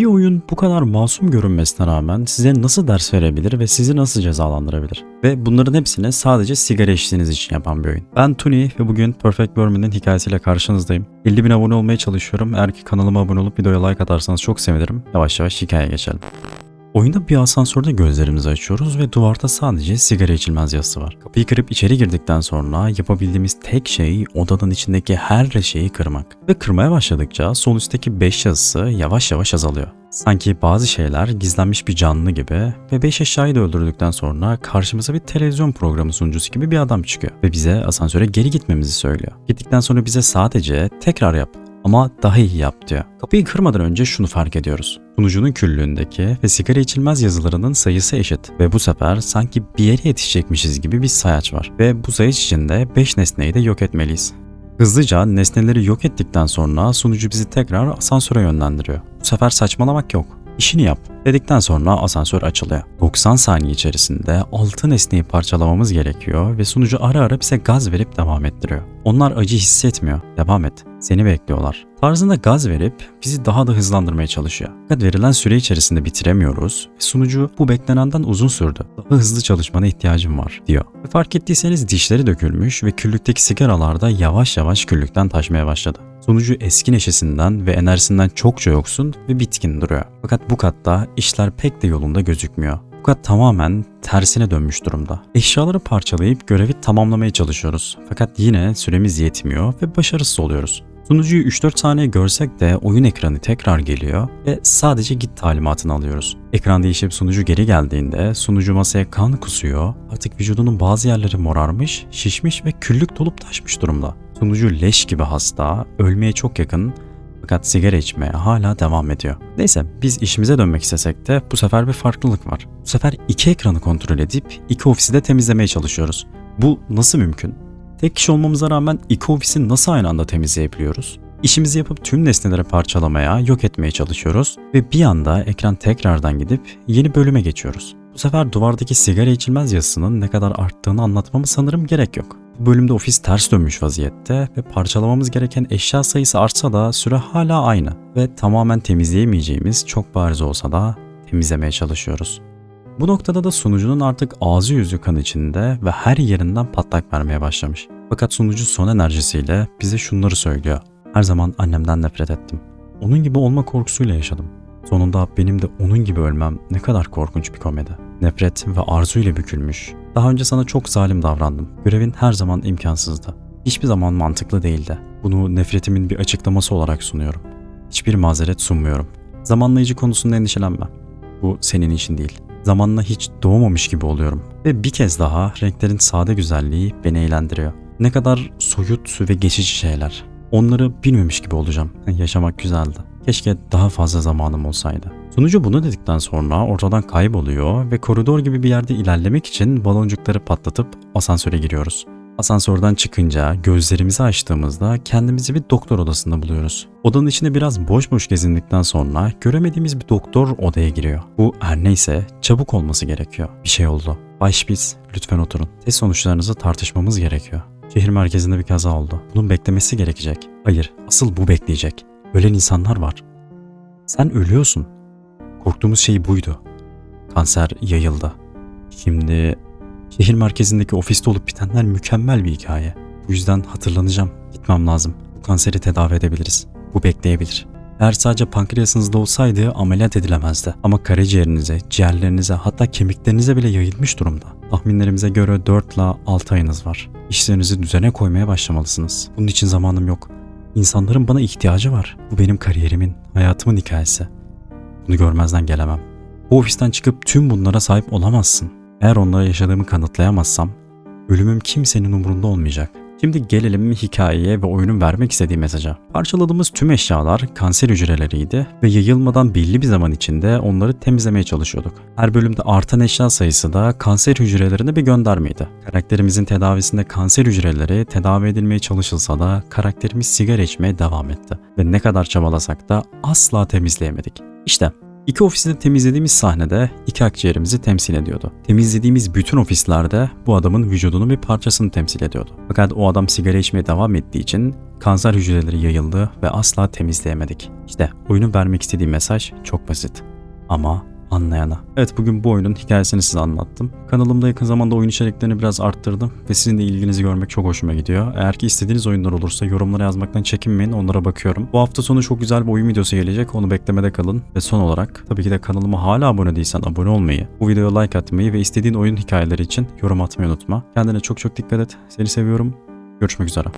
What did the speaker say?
Bir oyun bu kadar masum görünmesine rağmen size nasıl ders verebilir ve sizi nasıl cezalandırabilir? Ve bunların hepsini sadece sigara içtiğiniz için yapan bir oyun. Ben Tuni ve bugün Perfect Vermin'in hikayesiyle karşınızdayım. 50 bin abone olmaya çalışıyorum. Eğer ki kanalıma abone olup videoya like atarsanız çok sevinirim. Yavaş yavaş hikayeye geçelim. Oyunda bir asansörde gözlerimizi açıyoruz ve duvarda sadece sigara içilmez yazısı var. Kapıyı kırıp içeri girdikten sonra yapabildiğimiz tek şey odanın içindeki her şeyi kırmak. Ve kırmaya başladıkça sol üstteki 5 yazısı yavaş yavaş azalıyor. Sanki bazı şeyler gizlenmiş bir canlı gibi ve 5 eşyayı da öldürdükten sonra karşımıza bir televizyon programı sunucusu gibi bir adam çıkıyor ve bize asansöre geri gitmemizi söylüyor. Gittikten sonra bize sadece tekrar yap ama daha iyi yap diyor. Kapıyı kırmadan önce şunu fark ediyoruz. Sunucunun küllüğündeki ve sigara içilmez yazılarının sayısı eşit ve bu sefer sanki bir yere yetişecekmişiz gibi bir sayaç var ve bu sayaç içinde 5 nesneyi de yok etmeliyiz. Hızlıca nesneleri yok ettikten sonra sunucu bizi tekrar asansöre yönlendiriyor. Bu sefer saçmalamak yok. İşini yap dedikten sonra asansör açılıyor. 90 saniye içerisinde 6 nesneyi parçalamamız gerekiyor ve sunucu ara ara bize gaz verip devam ettiriyor. Onlar acı hissetmiyor. Devam et. Seni bekliyorlar. Tarzında gaz verip bizi daha da hızlandırmaya çalışıyor. Fakat verilen süre içerisinde bitiremiyoruz ve sunucu bu beklenenden uzun sürdü. Daha hızlı çalışmana ihtiyacım var diyor. Ve fark ettiyseniz dişleri dökülmüş ve küllükteki sigaralar da yavaş yavaş küllükten taşmaya başladı. Sunucu eski neşesinden ve enerjisinden çokça yoksun ve bitkin duruyor. Fakat bu katta işler pek de yolunda gözükmüyor. Bu kat tamamen tersine dönmüş durumda. Eşyaları parçalayıp görevi tamamlamaya çalışıyoruz. Fakat yine süremiz yetmiyor ve başarısız oluyoruz. Sunucuyu 3-4 saniye görsek de oyun ekranı tekrar geliyor ve sadece git talimatını alıyoruz. Ekran değişip sunucu geri geldiğinde sunucu masaya kan kusuyor. Artık vücudunun bazı yerleri morarmış, şişmiş ve küllük dolup taşmış durumda. Sunucu leş gibi hasta, ölmeye çok yakın fakat sigara içmeye hala devam ediyor. Neyse biz işimize dönmek istesek de bu sefer bir farklılık var. Bu sefer iki ekranı kontrol edip iki ofisi de temizlemeye çalışıyoruz. Bu nasıl mümkün? Tek kişi olmamıza rağmen iki ofisi nasıl aynı anda temizleyebiliyoruz? İşimizi yapıp tüm nesneleri parçalamaya, yok etmeye çalışıyoruz ve bir anda ekran tekrardan gidip yeni bölüme geçiyoruz. Bu sefer duvardaki sigara içilmez yazısının ne kadar arttığını anlatmamı sanırım gerek yok. Bu bölümde ofis ters dönmüş vaziyette ve parçalamamız gereken eşya sayısı artsa da süre hala aynı ve tamamen temizleyemeyeceğimiz çok bariz olsa da temizlemeye çalışıyoruz. Bu noktada da sunucunun artık ağzı yüzü kan içinde ve her yerinden patlak vermeye başlamış. Fakat sunucu son enerjisiyle bize şunları söylüyor. Her zaman annemden nefret ettim. Onun gibi olma korkusuyla yaşadım. Sonunda benim de onun gibi ölmem ne kadar korkunç bir komedi. Nefret ve arzu ile bükülmüş. Daha önce sana çok zalim davrandım. Görevin her zaman imkansızdı. Hiçbir zaman mantıklı değildi. Bunu nefretimin bir açıklaması olarak sunuyorum. Hiçbir mazeret sunmuyorum. Zamanlayıcı konusunda endişelenme. Bu senin işin değil. Zamanla hiç doğmamış gibi oluyorum. Ve bir kez daha renklerin sade güzelliği beni eğlendiriyor. Ne kadar soyut ve geçici şeyler. Onları bilmemiş gibi olacağım. Yaşamak güzeldi. Keşke daha fazla zamanım olsaydı. Sunucu bunu dedikten sonra ortadan kayboluyor ve koridor gibi bir yerde ilerlemek için baloncukları patlatıp asansöre giriyoruz. Asansörden çıkınca gözlerimizi açtığımızda kendimizi bir doktor odasında buluyoruz. Odanın içinde biraz boş boş gezindikten sonra göremediğimiz bir doktor odaya giriyor. Bu her neyse çabuk olması gerekiyor. Bir şey oldu. Bay Spitz lütfen oturun. Test sonuçlarınızı tartışmamız gerekiyor. Şehir merkezinde bir kaza oldu. Bunun beklemesi gerekecek. Hayır, asıl bu bekleyecek. Ölen insanlar var. Sen ölüyorsun. Korktuğumuz şey buydu. Kanser yayıldı. Şimdi şehir merkezindeki ofiste olup bitenler mükemmel bir hikaye. Bu yüzden hatırlanacağım. Gitmem lazım. Bu kanseri tedavi edebiliriz. Bu bekleyebilir. Eğer sadece pankreasınızda olsaydı ameliyat edilemezdi. Ama karaciğerinize, ciğerlerinize hatta kemiklerinize bile yayılmış durumda. Tahminlerimize göre 4 ile 6 ayınız var. İşlerinizi düzene koymaya başlamalısınız. Bunun için zamanım yok. İnsanların bana ihtiyacı var. Bu benim kariyerimin, hayatımın hikayesi. Bunu görmezden gelemem. Bu ofisten çıkıp tüm bunlara sahip olamazsın. Eğer onlara yaşadığımı kanıtlayamazsam, ölümüm kimsenin umurunda olmayacak. Şimdi gelelim hikayeye ve oyunun vermek istediği mesaja. Parçaladığımız tüm eşyalar kanser hücreleriydi ve yayılmadan belli bir zaman içinde onları temizlemeye çalışıyorduk. Her bölümde artan eşya sayısı da kanser hücrelerine bir göndermeydi. Karakterimizin tedavisinde kanser hücreleri tedavi edilmeye çalışılsa da karakterimiz sigara içmeye devam etti. Ve ne kadar çabalasak da asla temizleyemedik. İşte İki ofisi de temizlediğimiz sahnede iki akciğerimizi temsil ediyordu. Temizlediğimiz bütün ofislerde bu adamın vücudunun bir parçasını temsil ediyordu. Fakat o adam sigara içmeye devam ettiği için kanser hücreleri yayıldı ve asla temizleyemedik. İşte oyunun vermek istediği mesaj çok basit. Ama anlayana. Evet bugün bu oyunun hikayesini size anlattım. Kanalımda yakın zamanda oyun içeriklerini biraz arttırdım ve sizin de ilginizi görmek çok hoşuma gidiyor. Eğer ki istediğiniz oyunlar olursa yorumlara yazmaktan çekinmeyin onlara bakıyorum. Bu hafta sonu çok güzel bir oyun videosu gelecek onu beklemede kalın. Ve son olarak tabii ki de kanalıma hala abone değilsen abone olmayı, bu videoya like atmayı ve istediğin oyun hikayeleri için yorum atmayı unutma. Kendine çok çok dikkat et. Seni seviyorum. Görüşmek üzere.